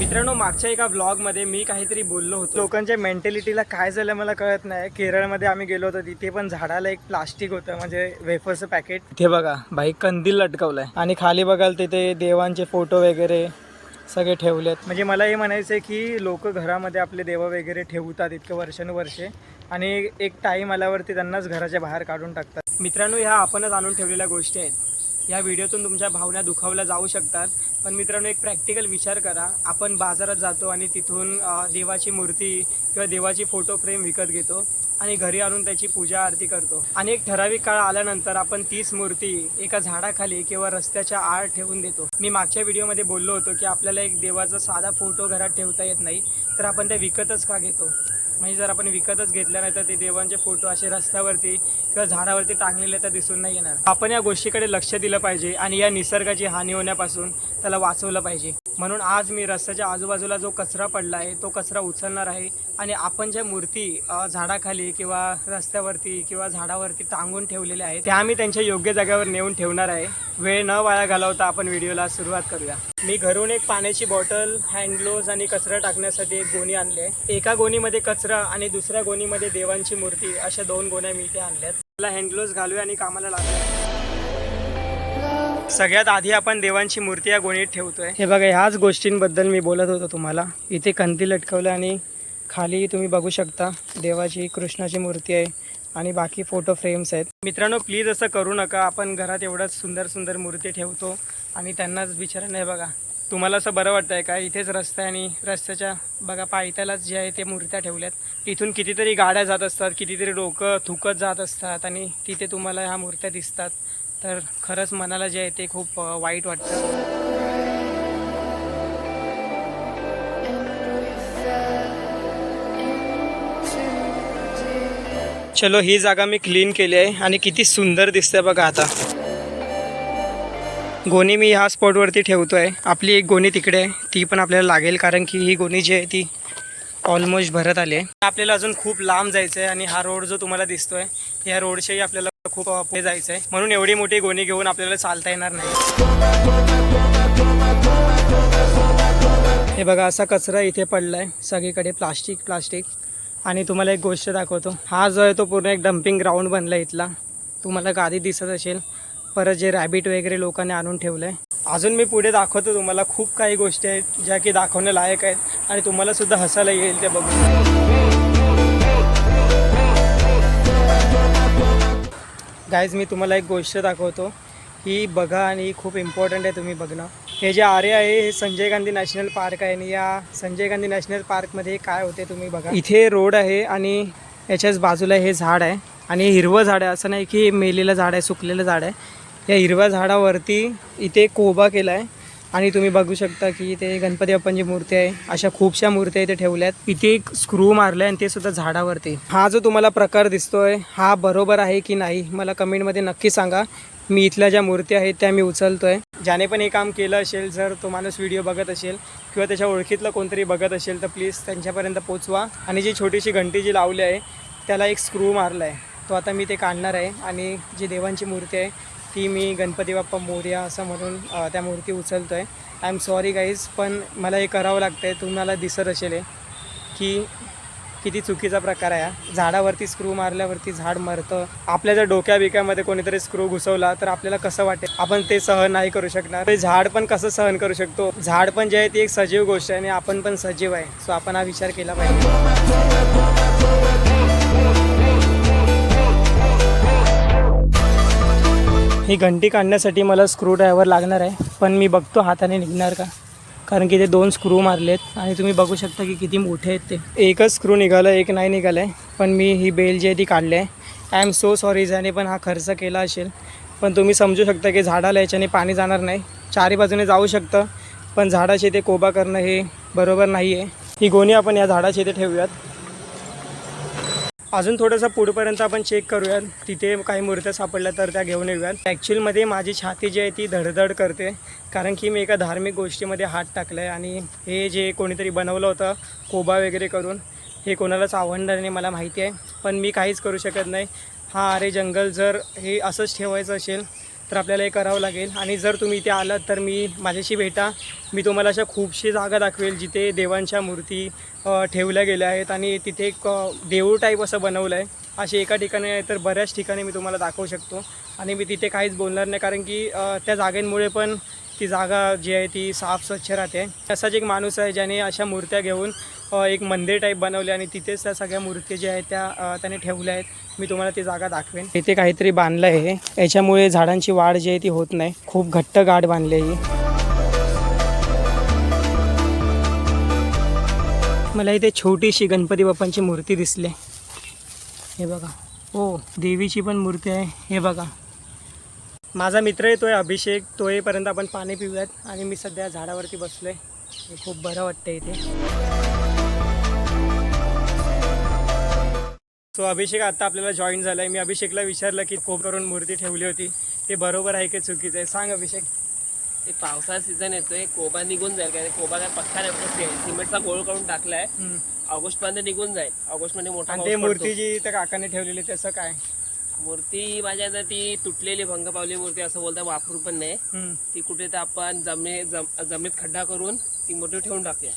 मित्रांनो मागच्या एका व्लॉगमध्ये मी काहीतरी बोललो होतो. लोकांच्या मेंटॅलिटीला काय झालं मला कळत नाही. केरळमध्ये आम्ही गेलो होतो तिथे पण झाडाला एक प्लास्टिक होतं म्हणजे वेफरचं पॅकेट इथे बघा बाई कंदील लटकवलंय. आणि खाली बघाल तिथे देवांचे फोटो वगैरे सगळे ठेवलेत. म्हणजे मला हे म्हणायचं आहे की लोक घरामध्ये आपले देव वगैरे ठेवतात इतकं वर्षानुवर्षे. आणि एक टाईम आल्यावरती त्यांनाच घराच्या बाहेर काढून टाकतात. मित्रांनो ह्या आपणच आणून ठेवलेल्या गोष्टी आहेत. या व्हिडिओतून तुमच्या भावना दुखावल्या जाऊ शकतात. पण मित्रांनो एक प्रॅक्टिकल विचार करा. आपण बाजारात जातो आणि तिथून देवाची मूर्ती किंवा देवाची फोटो फ्रेम विकत घेतो आणि घरी आणून त्याची पूजा आरती करतो. आणि एक ठराविक काळ आल्यानंतर आपण तीच मूर्ती एका झाडाखाली किंवा रस्त्याच्या आड ठेवून देतो. मी मागच्या व्हिडिओमध्ये बोललो होतो की आपल्याला एक देवाचा साधा फोटो घरात ठेवता येत नाही तर आपण ते विकतच का घेतो? म्हणजे जर आपण विकतच घेतल्या नाही तर ते देवांचे फोटो असे रस्त्यावरती किंवा झाडावरती टांगलेले तर दिसून नाही येणार. आपण या गोष्टीकडे लक्ष दिलं पाहिजे आणि या निसर्गाची हानी होण्यापासून त्याला वाचवलं पाहिजे. म्हणून आज मी रस्त्याच्या आजूबाजूला जो कचरा पडला आहे तो कचरा उचलणार आहे आणि आपण ज्या मूर्ती झाडाखाली किंवा रस्त्यावरती किंवा झाडावरती टांगून ठेवलेल्या आहेत त्या आम्ही त्यांच्या योग्य जागेवर नेऊन ठेवणार आहे. वेळ न वाया घालवता आपण व्हिडिओला सुरुवात करूया. मी घरून एक पाण्याची बॉटल हँडग्लोव्ज आणि कचरा टाकण्यासाठी एक गोणी आणली आहे. एका गोणीमध्ये कचरा आणि दुसऱ्या गोणीमध्ये देवांची मूर्ती अशा दोन गोण्या मी इथे आणल्यात. मला हँड घालूया आणि कामाला लागूया सगळ्यात आधी आपण देवांची मूर्ती या गोणीत ठेवतोय. हे बघा ह्याच गोष्टींबद्दल मी बोलत होतो तुम्हाला. इथे कंदी लटकवलं आणि खाली तुम्ही बघू शकता देवाची कृष्णाची मूर्ती आहे आणि बाकी फोटो फ्रेम्स आहेत. मित्रांनो प्लीज असं करू नका. आपण घरात एवढंच सुंदर सुंदर मूर्ती ठेवतो आणि त्यांनाच बिचारा नाही बघा तुम्हाला असं बरं वाटतं आहे का? इथेच रस्ता आहे आणि रस्त्याच्या बघा पायथ्यालाच जे आहे ते मूर्त्या ठेवल्यात. इथून कितीतरी गाड्या जात असतात कितीतरी डोकं थुकत जात असतात आणि तिथे तुम्हाला ह्या मूर्त्या दिसतात. तर खरंच मनाला जे आहे ते खूप वाईट वाटतं. चलो ही जागा मी क्लीन केली आहे आणि किती सुंदर दिसते बघा आता. गोणी मी ह्या स्पॉटवरती ठेवतो आहे आपली एक गोणी तिकडे आहे. ती पण आपल्याला लागेल कारण की ही गोणी जी आहे ती ऑलमोस्ट भरत आली आहे. आपल्याला अजून खूप लांब जायचं आहे आणि हा रोड जो तुम्हाला दिसतोय या रोडच्याही आपल्याला खूप पुढे जायचं आहे म्हणून एवढी मोठी गोणी घेऊन आपल्याला चालता येणार नाही. हे बघा असा कचरा इथे पडला आहे सगळीकडे प्लास्टिक प्लास्टिक आणि तुम्हाला एक गोष्ट दाखवतो. हा जो आहे तो पूर्ण एक डम्पिंग ग्राउंड बनला इथला. तुम्हाला गादी दिसत असेल. परत जे रॅबिट वगैरे लोकांनी आणून ठेवलं आहे अजून मी पुढे दाखवतो तुम्हाला खूप काही गोष्टी आहेत ज्या की दाखवण्या लायक आहेत आणि तुम्हाला सुद्धा हसायला येईल ते बघून. गाईज मी तुम्हाला एक गोष्ट दाखवतो. ही बघा आणि ही खूप इम्पॉर्टंट आहे तुम्ही बघणं. हे जे आरे आहे हे संजय गांधी नॅशनल पार्क आहे आणि या संजय गांधी नॅशनल पार्कमध्ये काय होते तुम्ही बघा. इथे रोड आहे आणि याच्याच बाजूला हे झाड आहे आणि हिरवं झाड आहे. असं नाही की मेलेलं झाड आहे सुकलेलं झाड आहे. या हिरव्या झाडावरती इथे कोबा केला आहे आणि तुम्ही बघू शकता की इथे गणपती बाप्पांची मूर्ती आहे. अशा खूपशा मूर्त्या इथे ठेवल्यात. इथे एक स्क्रू मारलाय आणि ते सुद्धा झाडावरती. हा जो तुम्हाला प्रकार दिसतोय हा बरोबर आहे की नाही मला कमेंटमध्ये नक्की सांगा. मी इथल्या ज्या मूर्ती आहेत त्या मी उचलतोय. ज्याने पण हे काम केलं असेल जर तो माणूस व्हिडिओ बघत असेल किंवा त्याच्या ओळखीतलं कोणतरी बघत असेल तर प्लीज त्यांच्यापर्यंत पोचवा आणि जी छोटीशी घंटी जी लावली आहे त्याला एक स्क्रू मारला आहे तो आता मी ते काढणार आहे. आणि जी देवांची मूर्ती आहे ती मी गणपती बाप्पा मोर्या असं म्हणून त्या मूर्ती उचलतो आहे आय एम सॉरी गाईज पण मला हे करावं लागतं आहे तुम्हाला दिसत असेल की किती चुकीचा प्रकार आहे हा. झाडावरती स्क्रू मारल्यावरती झाड मरतं. आपल्या जर डोक्या बिक्यामध्ये कोणीतरी स्क्रू घुसवला तर आपल्याला कसं वाटेल? आपण ते सहन नाही करू शकणार. ते झाड पण कसं सहन करू शकतो? झाड पण जे आहे ती एक सजीव गोष्ट आहे आणि आपण पण सजीव आहे. सो आपण हा विचार केला पाहिजे. ही घंटी काढण्यासाठी मला स्क्रूड्रायव्हर लागणार आहे. पण मी बघतो हाताने निघणार का? कारण की ते दोन स्क्रू मारलेत आणि तुम्ही बघू शकता की किती मोठे आहेत ते. एकच स्क्रू निघालं एक नाही निघालं आहे पण मी ही बेल जी आहे ती काढली आहे. आय एम सो सॉरी ज्याने पण हा खर्च केला असेल. पण तुम्ही समजू शकता की झाडाला याच्याने पाणी जाणार नाही. चारी बाजूने जाऊ शकतं पण झाडाचे ते कोबा करणं हे बरोबर नाही आहे ही गोणी आपण या झाडाची इथे ठेवूयात. अजून थोडंसं पुढपर्यंत आपण चेक करूयात. तिथे काही मूर्त्या सापडल्या तर त्या घेऊन येऊयात. ॲक्च्युअलमध्ये माझी छाती जी आहे ती धडधड करते. कारण की मी एका धार्मिक गोष्टीमध्ये हात टाकला आहे आणि हे जे कोणीतरी बनवलं होतं कोबा वगैरे करून हे कोणालाच आवडणार नाही मला माहिती आहे. पण मी काहीच करू शकत नाही. हा अरे जंगल जर हे असंच ठेवायचं असेल तर आपल्याला हे करावं लागेल. आणि जर तुम्ही इथे आलात तर मी माझ्याशी भेटा. मी तुम्हाला अशा खूपशी जागा दाखवेल जिथे देवांच्या मूर्ती ठेवल्या गेल्या आहेत आणि तिथे एक देऊळ टाईप असं बनवलं आहे. असे एका ठिकाणी नाही तर बऱ्याच ठिकाणी मी तुम्हाला दाखवू शकतो. आणि मी तिथे काहीच बोलणार नाही कारण की त्या जागेंमुळे पण ती जागा जी आहे ती साफ स्वच्छ राहते. असाच एक माणूस आहे ज्याने अशा मूर्त्या घेऊन एक मंदिर टाईप बनवले आणि तिथेच त्या सगळ्या मूर्ती ज्या आहेत त्या त्याने ठेवल्या आहेत. मी तुम्हाला ती जागा दाखवेन. इथे काहीतरी बांधलं आहे. याच्यामुळे झाडांची वाढ जी आहे ती होत नाही. खूप घट्ट गाठ बांधली आहे ही. मला इथे छोटीशी गणपती बाप्पांची मूर्ती दिसली हे बघा. हो देवीची पण मूर्ती आहे. हे बघा. माझा मित्र येतोय अभिषेक. तो येईपर्यंत आपण पाणी पिऊयात. आणि मी सध्या झाडावरती बसलोय. हे खूप बरं वाटतं इथे. सो अभिषेक आता आपल्याला जॉईन झालाय. मी अभिषेकला विचारलं की कोप करून मूर्ती ठेवली होती. ते बरोबर आहे की चुकीचं आहे? सांग अभिषेक. ते पावसाळा सीझन येतोय. कोबा निघून जाईल. कारण कोबा काय पक्का नाही. सिमेंटचा गोळ करून टाकलाय. ऑगस्ट पर्यंत निघून जाईल. ऑगस्टमध्ये मोठा. मूर्ती जी त्या काकाने ठेवलेली त्याचं काय? मूर्ती माझ्या आता ती तुटलेली भंग पावली मूर्ती असं बोलता वापरू पण नाही. ती कुठे तर आपण जमिनी जम- जमिनीत खड्डा करून ती मूर्ती ठेवून टाकूया.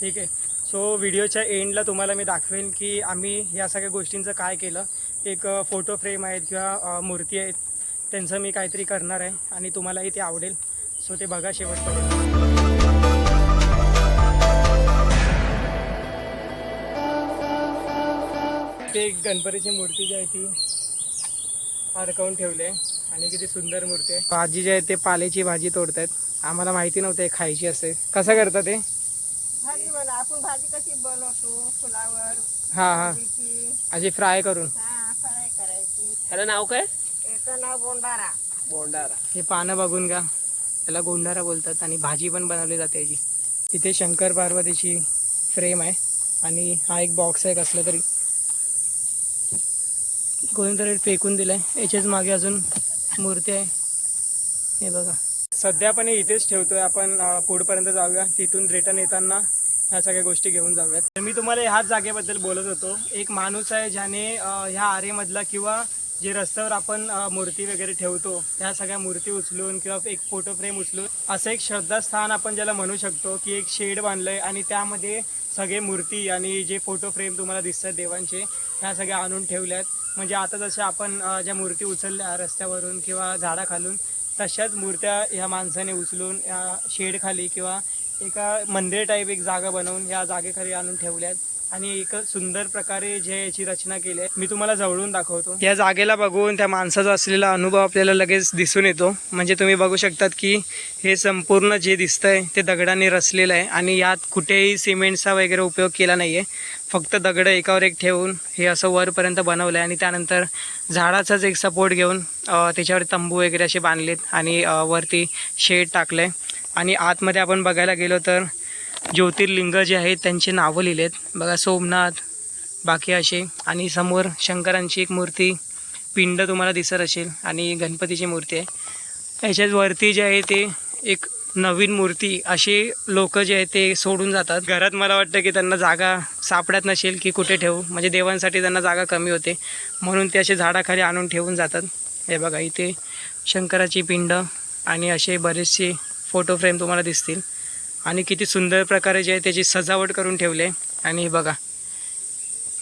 ठीक आहे. सो व्हिडिओच्या एंडला तुम्हाला मी दाखवेन की आम्ही या सगळ्या गोष्टींचं काय केलं. एक फोटो फ्रेम आहेत किंवा अ, मूर्ती आहेत त्यांचं मी काहीतरी करणार आहे आणि तुम्हालाही ते आवडेल. सो ते बघा शेवटपर्यंत. ते एक गणपतीची मूर्ती जी आहे ती अडकवून ठेवली. आणि किती सुंदर मूर्ती आहे. भाजी जी आहे ते पाल्याची भाजी तोडतायत. आम्हाला माहिती नव्हतं खायची असते कसं करतात ते? भाजी बना आपण भाजी कशी बनवतो? फुलावर हां हां. अशी फ्राय करून. हा फ्राय करायची. ह्याला नाव काय? याचं नाव बोंडारा. बोंडारा. हे पानं बघून का त्याला गोंडारा बोलतात आणि भाजी पण बनवली जाते याची. तिथे शंकर पार्वतीची फ्रेम आहे. आणि हा एक बॉक्स आहे कसला तरी. कोणीतरी फेकून दिलाय. याच्याच मागे अजून मूर्ती आहे. हे बघा. सध्या पण हे इथेच ठेवतोय. आपण पुढपर्यंत जाऊया. तिथून रिटर्न येताना ह्या सगळ्या गोष्टी घेऊन जाऊयात. तर मी तुम्हाला ह्याच जागेबद्दल बोलत होतो. एक माणूस आहे ज्याने ह्या आरेमधला किंवा जे रस्त्यावर आपण मूर्ती वगैरे ठेवतो त्या सगळ्या मूर्ती उचलून किंवा एक फोटो फ्रेम उचलून असं एक श्रद्धास्थान आपण ज्याला म्हणू शकतो की एक शेड बांधलंय आणि त्यामध्ये सगळे मूर्ती आणि जे फोटो फ्रेम तुम्हाला दिसतात देवांचे ह्या सगळ्या आणून ठेवल्यात. म्हणजे आता जसे आपण ज्या मूर्ती उचलल्या रस्त्यावरून किंवा झाडाखालून तशाच मूर्त्या ह्या माणसाने उचलून या शेडखाली किंवा एका मंदिर टाईप एक जागा बनवून या जागेखाली आणून ठेवल्यात. आणि एक सुंदर प्रकारे जे याची रचना केली आहे मी तुम्हाला जवळून दाखवतो. या जागेला बघून त्या माणसाचा असलेला अनुभव आपल्याला लगेच दिसून येतो. म्हणजे तुम्ही बघू शकतात की हे संपूर्ण जे दिसतंय ते दगडाने रचलेलं आहे आणि यात कुठेही सिमेंटचा वगैरे उपयोग केला नाही आहे फक्त दगडं एकावर एक ठेवून हे असं वरपर्यंत बनवलं आहे आणि त्यानंतर झाडाचाच एक सपोर्ट घेऊन त्याच्यावर तंबू वगैरे असे बांधलेत आणि वरती शेड टाकलं आहे आणि आतमध्ये आपण बघायला गेलो तर ज्योतिर्लिंग जे आहेत त्यांचे नावं लिहिलेत. बघा सोमनाथ बाकी असे. आणि समोर शंकरांची एक मूर्ती पिंड तुम्हाला दिसत असेल आणि गणपतीची मूर्ती आहे. त्याच्याच वरती जे आहे ते एक नवीन मूर्ती अशी लोक जे आहेत ते सोडून जातात. घरात मला वाटतं की त्यांना जागा सापडत नसेल की कुठे ठेवू. म्हणजे देवांसाठी त्यांना जागा कमी होते. म्हणून ते असे झाडाखाली आणून ठेवून जातात. हे बघा इथे शंकराची पिंड आणि असे बरेचसे फोटो फ्रेम तुम्हाला दिसतील. आणि किती सुंदर प्रकारे जे आहे त्याची सजावट करून ठेवले आणि हे बघा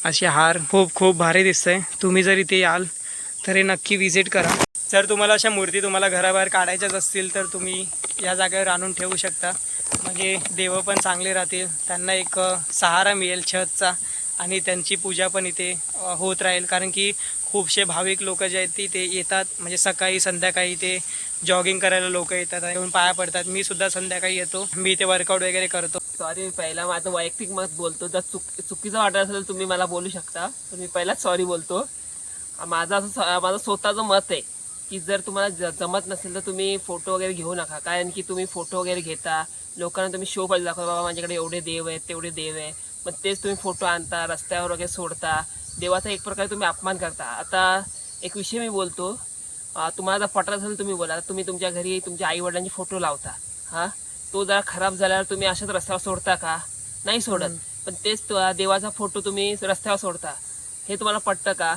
असे हार खूप खूप भारी दिसतंय. तुम्ही जर इथे याल तर हे नक्की विजिट करा. जर तुम्हाला अशा मूर्ती तुम्हाला घराबाहेर काढायच्याच असतील तर तुम्ही या जागेवर आणून ठेवू शकता. म्हणजे देव पण चांगले राहतील. त्यांना एक सहारा मिळेल छतचा आणि त्यांची पूजा पण इथे होत राहील. कारण की खूपसे भाविक लोक जे आहेत ती ते येतात. म्हणजे सकाळी संध्याकाळी ते जॉगिंग करायला लोक येतात येऊन पाया पडतात. मी सुद्धा संध्याकाळी येतो. मी ते वर्कआउट वगैरे करतो. सॉरी मी पहिला माझं वैयक्तिक मत बोलतो. जर चुक चुकीचं वाटत असेल तर तुम्ही मला बोलू शकता. पण मी पहिलाच सॉरी बोलतो. माझं असं स- माझं स्वतःचं मत आहे की जर तुम्हाला ज- जमत नसेल तर तुम्ही फोटो वगैरे घेऊ नका. कारण की तुम्ही फोटो वगैरे घेता. लोकांना तुम्ही शो पाहिजे दाखवा बाबा माझ्याकडे एवढे देव आहेत तेवढे देव आहे मग तेच तुम्ही फोटो आणता रस्त्यावर वगैरे सोडता. देवाचा एक प्रकारे तुम्ही अपमान करता. आता एक विषय मी बोलतो. तुम्हाला जर पटत असेल तुम्ही बोला. तुम्ही तुमच्या घरी तुमच्या आई वडिलांची फोटो लावता. हा? तो जरा खराब झाल्यावर तुम्ही अशाच रस्त्यावर सोडता का? नाही सोडत. पण तेच तो- देवाचा फोटो तुम्ही रस्त्यावर सोडता. हे तुम्हाला पटतं का?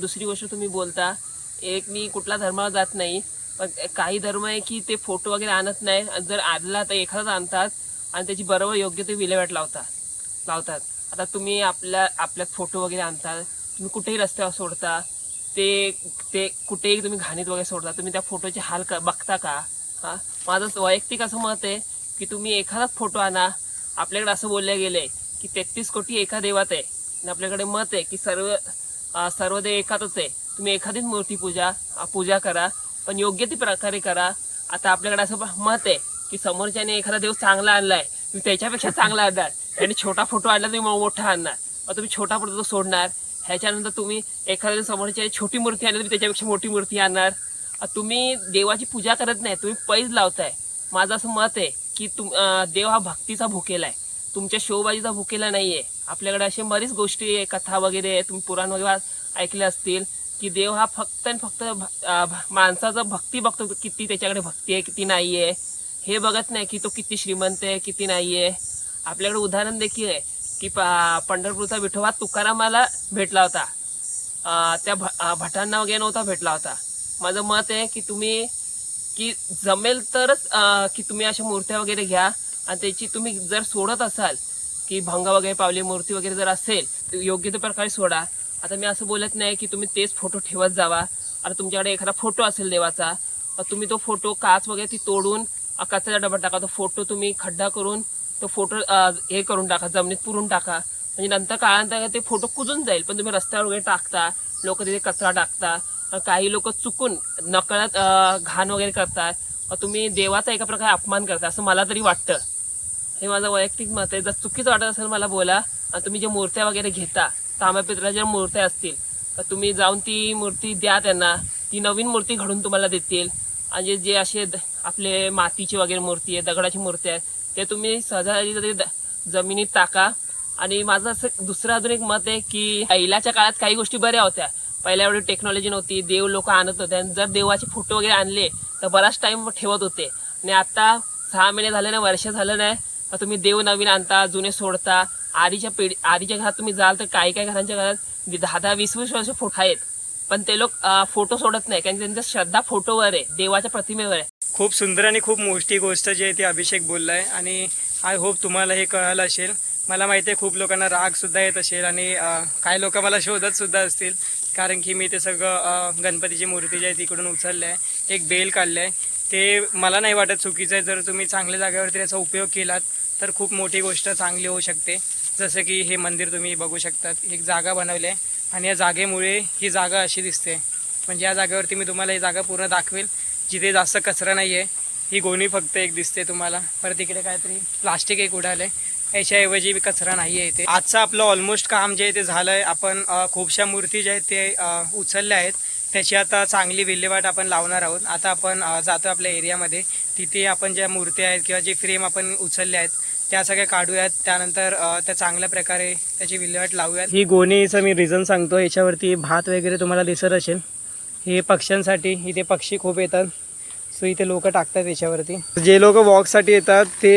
दुसरी गोष्ट तुम्ही बोलता एक मी कुठल्या धर्माला जात नाही पण काही धर्म आहे की ते फोटो वगैरे आणत नाही. जर आणला तर एखादाच आणतात आणि त्याची बरोबर योग्य ते विल्हेवाट लावतात लावतात. आता तुम्ही आपल्या आपल्यात फोटो वगैरे आणता तुम्ही कुठेही रस्त्यावर सोडता ते ते कुठेही तुम्ही घाणीत वगैरे सोडता तुम्ही त्या फोटोचे हाल क बघता का? हां? माझं वैयक्तिक असं मत आहे की तुम्ही एखादाच फोटो आणा. आपल्याकडे असं बोलले गेले की तेहतीस कोटी एका देवात आहे. आणि आपल्याकडे मत आहे की सर्व सर्व देव एकातच आहे. तुम्ही एखादीच मूर्ती पूजा पूजा करा पण योग्य ती प्रकारे करा. आता आपल्याकडे असं मत आहे की समोरच्याने एखादा देव चांगला आणलाय तुम्ही त्याच्यापेक्षा चांगला आणणार. आणि छोटा फोटो आणला तुम्ही मोठा आणणार. मग तुम्ही छोटा फोटो तो सोडणार. ह्याच्यानंतर तुम्ही एखाद्या समोरच्या छोटी मूर्ती आणली तुम्ही त्याच्यापेक्षा मोठी मूर्ती आणणार. तुम्ही देवाची पूजा करत नाही तुम्ही पैज लावताय. माझं असं मत आहे की तुम देव हा भक्तीचा भुकेला आहे. तुमच्या शोबाजीचा भुकेला नाहीये. आपल्याकडे असे बरीच गोष्टी आहे कथा वगैरे आहे, तुम्ही पुराण वगैरे ऐकले असतील की देव हा फक्त आणि फक्त माणसाचा भक्ती बघतो किती त्याच्याकडे भक्ती आहे किती नाहीये. हे बघत नाही की तो किती श्रीमंत आहे किती नाहीये. आपल्याकडे उदाहरण देखील आहे की प- पंढरपूरचा विठोबा तुकारामाला भेटला होता. त्या भ- भटांना वगैरे नव्हता भेटला होता. माझं मत आहे की तुम्ही की जमेल तरच की तुम्ही अशा मूर्त्या वगैरे घ्या. आणि त्याची तुम्ही जर सोडत असाल की भंग वगैरे पावली मूर्ती वगैरे जर असेल तर योग्य त्या प्रकारे सोडा. आता मी असं बोलत नाही की तुम्ही तेच फोटो ठेवत जावा. आता तुमच्याकडे एखादा फोटो असेल देवाचा तुम्ही तो फोटो काच वगैरे ती तोडून अं, डबा टाका. तो फोटो तुम्ही खड्डा करून तो फोटो हे करून टाका जमिनीत पुरून टाका. म्हणजे नंतर काळानंतर ते फोटो कुजून जाईल पण तुम्ही रस्त्यावर वगैरे टाकता लोक तिथे कचरा टाकता काही लोक चुकून नकळत घाण वगैरे करतात. तुम्ही देवाचा एका प्रकारे अपमान करता असं मला तरी वाटतं. हे माझं वैयक्तिक मत आहे. जर चुकीचं वाटत असेल मला बोला आणि तुम्ही जे मूर्त्या वगैरे घेता तांब्यापित्राच्या ज्या मूर्त्या असतील तर तुम्ही जाऊन ती मूर्ती द्या त्यांना. ती नवीन मूर्ती घडून तुम्हाला देतील. आणि जे- असे द- आपले मातीची वगैरे मूर्ती आहे दगडाची मूर्ती आहे ते तुम्ही सहजासहजी तरी जमिनीत टाका. आणि माझं असं दुसरं अजून एक मत आहे की पहिल्याच्या काळात काही गोष्टी बऱ्या होत्या. पहिल्या एवढी टेक्नॉलॉजी नव्हती. देव लोक आणत होते. आणि जर देवाचे फोटो वगैरे आणले तर बराच टाईम ठेवत होते. आणि आता सहा महिने झाले ना वर्ष झालं नाही तुम्ही देव नवीन आणता जुने सोडता. आधीच्या पिढी आधीच्या घरात तुम्ही जाल तर काही काही घरांच्या घरात दहा दहा वीस वीस वर्ष फोटो आहेत. पण ते लोक फोटो सोडत नाही कारण त्यांच्या श्रद्धा फोटोवर आहे देवाच्या प्रतिमेवर आहे. खूप सुंदर आणि खूप मोठी गोष्ट जी आहे ती अभिषेक बोललाय. आणि आय होप तुम्हाला हे कळालं असेल. मला माहिती आहे खूप लोकांना राग सुद्धा येत असेल आणि काही लोक मला शोधत सुद्धा असतील. कारण की मी ते सगळं गणपतीची मूर्ती जी आहे तिकडून उचललं आहे एक बेल काढलं आहे ते मला नाही वाटत चुकीचं आहे. जर तुम्ही चांगल्या जागेवरती त्याचा उपयोग केलात तर खूप मोठी गोष्ट चांगली होऊ शकते. जसं की हे मंदिर तुम्ही बघू शकतात. एक जागा बनवली आहे आणि या जागेमुळे ही जागा अशी दिसते. म्हणजे या जागेवरती मी तुम्हाला ही जागा पूर्ण दाखवेल. जिथे जास्त कचरा नाही आहे ही गोणी फक्त एक दिसते तुम्हाला. परत इकडे काहीतरी प्लास्टिक एक उडालं आहे याच्याऐवजी कचरा नाही आहे इथे. आजचं आपलं ऑलमोस्ट काम जे आहे ते झालं आहे आपण खूपशा मूर्ती ज्या आहेत ते उचलल्या आहेत. त्याची आता चांगली विल्हेवाट आपण लावणार आहोत. आता आपण जातो आपल्या एरियामध्ये. तिथे आपण ज्या मूर्त्या आहेत किंवा जे फ्रेम आपण उचलल्या आहेत त्या सगळ्या काढूयात. त्यानंतर त्या चांगल्या प्रकारे त्याची विल्हेवाट लावूयात. ही गोणीचं मी रिझन सांगतो. याच्यावरती भात वगैरे तुम्हाला दिसत असेल. हे पक्ष्यांसाठी इथे पक्षी खूप येतात. सो इथे लोक टाकतात याच्यावरती. जे लोक वॉकसाठी येतात ते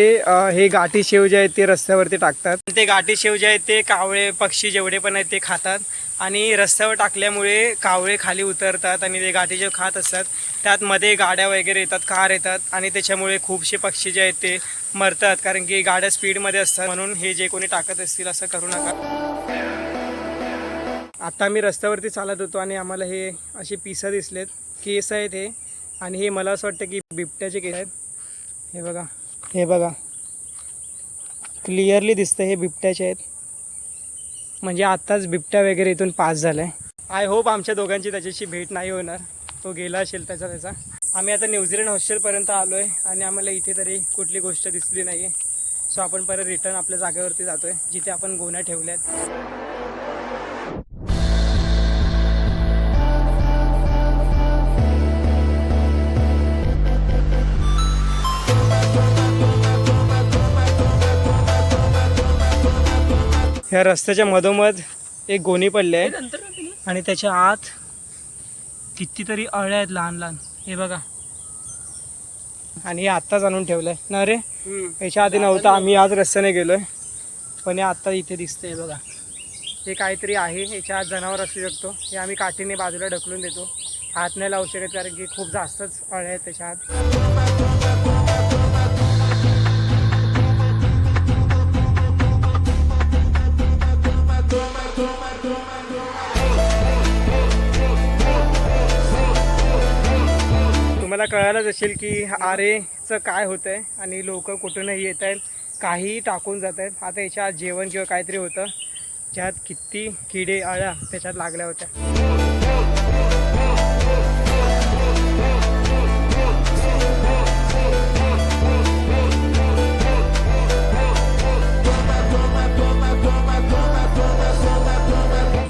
हे गाठी शेव जे आहेत ते रस्त्यावरती टाकतात. ते गाठी शेव जे आहेत ते कावळे पक्षी जेवढे पण आहेत ते खातात. आणि रस्त्यावर टाकल्यामुळे कावळे खाली उतरतात आणि ते गाठी शेव खात असतात. त्यात मध्ये गाड्या वगैरे येतात कार येतात आणि त्याच्यामुळे खूपशे पक्षी जे आहेत ते मरतात. कारण की गाड्या स्पीडमध्ये असतात. म्हणून हे जे कोणी टाकत असतील असं करू नका. आता मी रस्त्यावरती चालत होतो आणि आम्हाला हे असे पिसं दिसलेत. केस आहेत हे. आणि हे मला असं वाटतं की बिबट्याचे केस आहेत. हे बघा. हे बघा. क्लिअरली दिसतं हे बिबट्याचे आहेत. म्हणजे आत्ताच बिबट्या वगैरे इथून पास झाला आहे आय होप आमच्या दोघांची त्याच्याशी भेट नाही होणार. तो गेला असेल त्याचा त्याचा. आम्ही आता न्यूझीलंड हॉस्टेलपर्यंत आलो आहे आणि आम्हाला इथे तरी कुठली गोष्ट दिसली नाही आहे सो आपण परत रिटर्न आपल्या जागेवरती जातो आहे जिथे आपण गोण्या ठेवल्या आहेत ह्या रस्त्याच्या मधोमध एक गोणी पडली आहे. आणि त्याच्या आत कितीतरी अळ्या आहेत लहान लहान. हे बघा. आणि हे आत्ताच आणून ठेवलंय. ना रे? याच्या आधी नव्हतं. आम्ही आज रस्त्याने गेलोय. पण हे आत्ता इथे दिसतंय बघा. हे काहीतरी आहे. याच्या आत जनावर असू शकतो. हे आम्ही काठीने बाजूला ढकलून देतो. हात नाही लावू शकत कारण की खूप जास्तच अळे आहेत त्याच्या हात तुम्हाला कळायलाच असेल की आरेचं काय होतं आहे आणि लोक कुठूनही येत आहेत काहीही टाकून जात आहेत. आता याच्या जेवण किंवा काहीतरी होतं. ज्यात किती किडे आळ्या त्याच्यात लागल्या होत्या.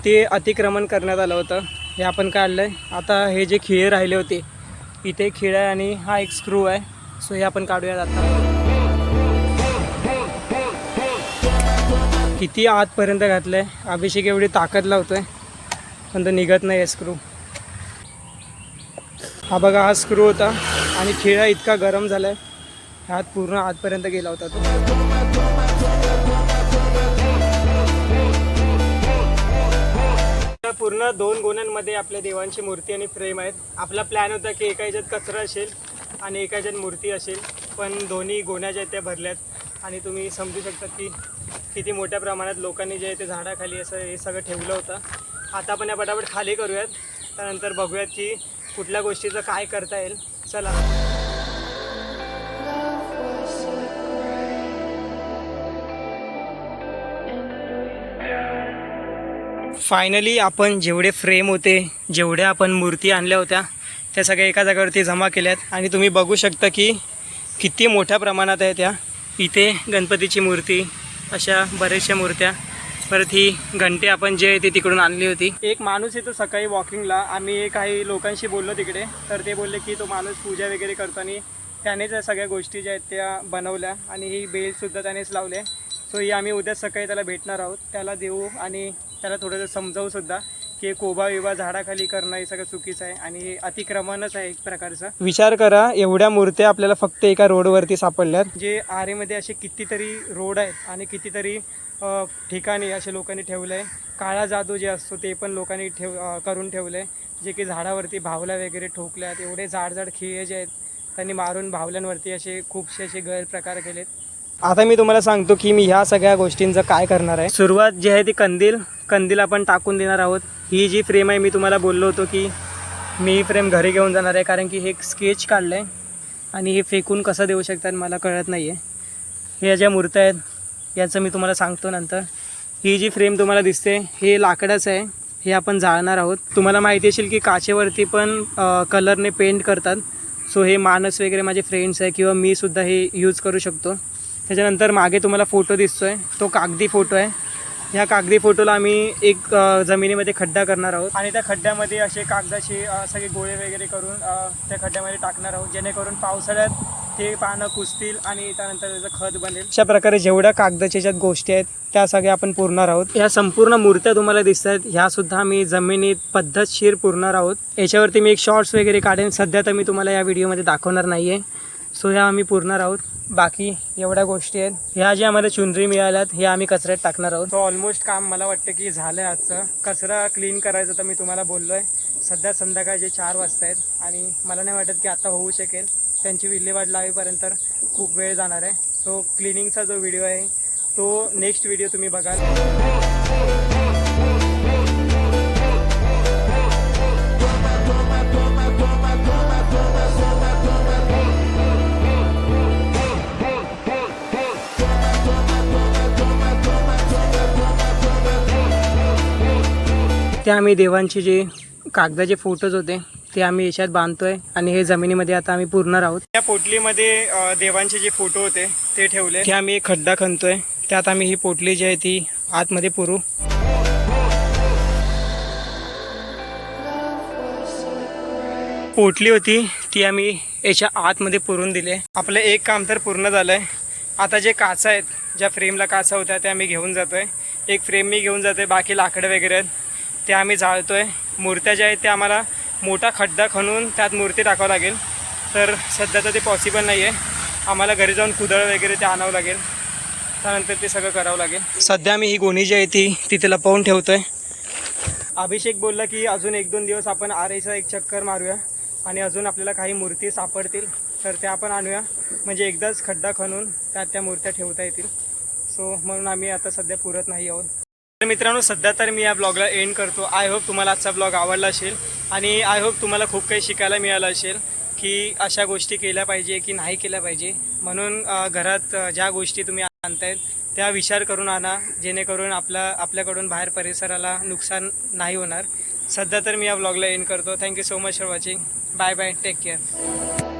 ते अतिक्रमण करण्यात आलं होतं. हे आपण काढलं आहे आता हे जे खिळे राहिले होते इथे खिळा आहे आणि हा एक स्क्रू आहे. सो हे आपण काढूयात आता. किती आतपर्यंत घातलं आहे अभिषेक एवढी ताकद लावतोय. पण तो निघत नाही आहे स्क्रू हा बघा हा स्क्रू होता. आणि खिळा इतका गरम झाला आहे हात पूर्ण आतपर्यंत गेला होता तो. पूर्ण दोन गोण्यांमध्ये आपल्या देवांची मूर्ती आणि फ्रेम आहेत. आपला प्लॅन होता की एका ह्याच्यात कचरा असेल आणि एका ह्याच्यात मूर्ती असेल पण दोन्ही गोण्या ज्या आहेत त्या भरल्यात. आणि तुम्ही समजू शकता की किती मोठ्या प्रमाणात लोकांनी जे आहे ते झाडाखाली असं हे सगळं ठेवलं होतं. आता आपण या पटापट खाली करूयात. त्यानंतर बघूयात की कुठल्या गोष्टीचं काय करता येईल. चला. फायनली आपण जेवढे फ्रेम होते जेवढ्या आपण मूर्ती आणल्या होत्या त्या सगळ्या एका जागेवरती जमा केल्या आहेत आणि तुम्ही बघू शकता की किती मोठ्या प्रमाणात आहे त्या. इथे गणपतीची मूर्ती अशा बऱ्याचशा मूर्त्या. परत ही घंटे आपण जे आहे ते तिकडून आणली होती. एक माणूस येतो सकाळी वॉकिंगला आम्ही काही लोकांशी बोललो तिकडे. तर ते बोलले की तो माणूस पूजा वगैरे करतो आणि त्यानेच ज्या सगळ्या गोष्टी ज्या आहेत त्या बनवल्या. आणि ही बेलसुद्धा त्यानेच लावले सो ही आम्ही उद्या सकाळी त्याला भेटणार आहोत. त्याला देऊ आणि त्याला थोडंसं समजावू सुद्धा की कोबा विबा झाडाखाली करणं हे सगळं चुकीचं आहे आणि हे अतिक्रमणच आहे एक प्रकारचं. विचार करा एवढ्या मूर्त्या आपल्याला फक्त एका रोडवरती सापडल्यात. जे आरेमध्ये असे कितीतरी रोड आहेत आणि कितीतरी ठिकाणी असे लोकांनी ठेवलं आहे काळा जादू जे असतो ते पण लोकांनी ठेव करून ठेवलं आहे जे की झाडावरती भावल्या वगैरे ठोकल्यात एवढे जाड जाड खिळे जे आहेत त्यांनी मारून भावल्यांवरती असे खूपसे असे गैरप्रकार केलेत. आता मी तुम्हाला सांगतो की मी ह्या सगळ्या गोष्टींचं काय करणार आहे. सुरुवात जी आहे ती कंदील. कंदील आपण टाकून देणार आहोत. ही जी फ्रेम आहे मी तुम्हाला बोललो होतो की मी ही फ्रेम घरी घेऊन जाणार आहे कारण की हे एक स्केच काढलं आहे आणि हे फेकून कसं देऊ शकतात मला कळत नाही आहे ह्या ज्या मूर्त्या आहेत याचं मी तुम्हाला सांगतो नंतर. ही जी फ्रेम तुम्हाला दिसते हे लाकडाचं आहे. हे आपण जाळणार आहोत. तुम्हाला माहिती असेल की काचेवरती पण कलरने पेंट करतात. सो हे मानस वगैरे माझे फ्रेंड्स आहे किंवा मी सुद्धा हे यूज करू शकतो. त्याच्यानंतर मागे तुम्हाला फोटो दिसतो आहे तो कागदी फोटो आहे. ह्या कागदी फोटोला आम्ही एक जमिनीमध्ये खड्डा करणार आहोत. आणि त्या खड्ड्यामध्ये असे कागदाचे सगळे गोळे वगैरे करून त्या खड्ड्यामध्ये टाकणार आहोत. जेणेकरून पावसाळ्यात ते पानं कुजतील आणि त्यानंतर त्याचं खत बनेल. अशा प्रकारे जेवढ्या कागदाच्या ज्यात गोष्टी आहेत त्या सगळ्या आपण पुरणार आहोत. ह्या संपूर्ण मूर्त्या तुम्हाला दिसत आहेत. ह्यासुद्धा आम्ही जमिनीत पद्धतशीर पुरणार आहोत. याच्यावरती मी एक शॉर्ट्स वगैरे काढेन. सध्या तर मी तुम्हाला या व्हिडिओमध्ये दाखवणार नाही आहे सो ह्या आम्ही पुरणार आहोत. बाकी एवढ्या गोष्टी आहेत. ह्या ज्या आम्हाला चुनरी मिळाल्यात हे आम्ही कचऱ्यात टाकणार आहोत. तो ऑलमोस्ट काम मला वाटतं की झालं आहे आजचं. कचरा क्लीन करायचं तर मी तुम्हाला बोललो आहे सध्या संध्याकाळचे चार वाजता आहेत आणि मला नाही वाटत की आता होऊ शकेल. त्यांची विल्हेवाट लावेपर्यंत खूप वेळ जाणार आहे. सो क्लिनिंगचा जो व्हिडिओ आहे तो नेक्स्ट व्हिडिओ तुम्ही बघाल. ते आम्ही देवांचे जे कागदाचे फोटोज होते ते आम्ही याच्यात बांधतोय आणि हे जमिनीमध्ये आता आम्ही पुरणार आहोत. या पोटलीमध्ये देवांचे जे फोटो होते ते ठेवले. ते आम्ही एक खड्डा खणतोय त्यात आम्ही ही पोटली जी आहे ती आतमध्ये पुरू. पोटली होती ती आम्ही याच्या आतमध्ये पुरून दिले. आपलं एक काम तर पूर्ण झालं आहे आता जे काचा आहेत ज्या फ्रेमला काचा होत्या त्या आम्ही घेऊन जातो आहे एक फ्रेम मी घेऊन जातो आहे बाकी लाकडं वगैरे आहेत. ते आम्ही जाळतो आहे मूर्त्या ज्या आहेत त्या आम्हाला मोठा खड्डा खणून त्यात मूर्ती टाकावं लागेल. तर सध्या तर ते पॉसिबल नाही आहे आम्हाला घरी जाऊन कुदळ वगैरे ते आणावं लागेल. त्यानंतर ते सगळं करावं लागेल. सध्या मी ही गोणी जी आहे ती तिथे लपवून ठेवतो आहे अभिषेक बोलला की अजून एक दोन दिवस आपण आरेचा एक चक्कर मारूया आणि अजून आपल्याला काही मूर्ती सापडतील तर त्या आपण आणूया. म्हणजे एकदाच खड्डा खणून त्यात त्या मूर्त्या ठेवता येतील. सो म्हणून आम्ही आता सध्या पुरत नाही आहोत. तर मित्रांनो सध्या तर मी या ब्लॉगला एंड करतो. आय होप तुम्हाला आजचा ब्लॉग आवडला असेल. आणि आय होप तुम्हाला खूप काही शिकायला मिळालं असेल की अशा गोष्टी केल्या पाहिजे की नाही केल्या पाहिजे. म्हणून घरात ज्या गोष्टी तुम्ही आणतायत त्या विचार करून आणा. जेणेकरून आपला आपल्याकडून बाहेर परिसराला नुकसान नाही होणार. सध्या तर मी या ब्लॉगला एंड करतो. Thank you so much for watching bye bye take care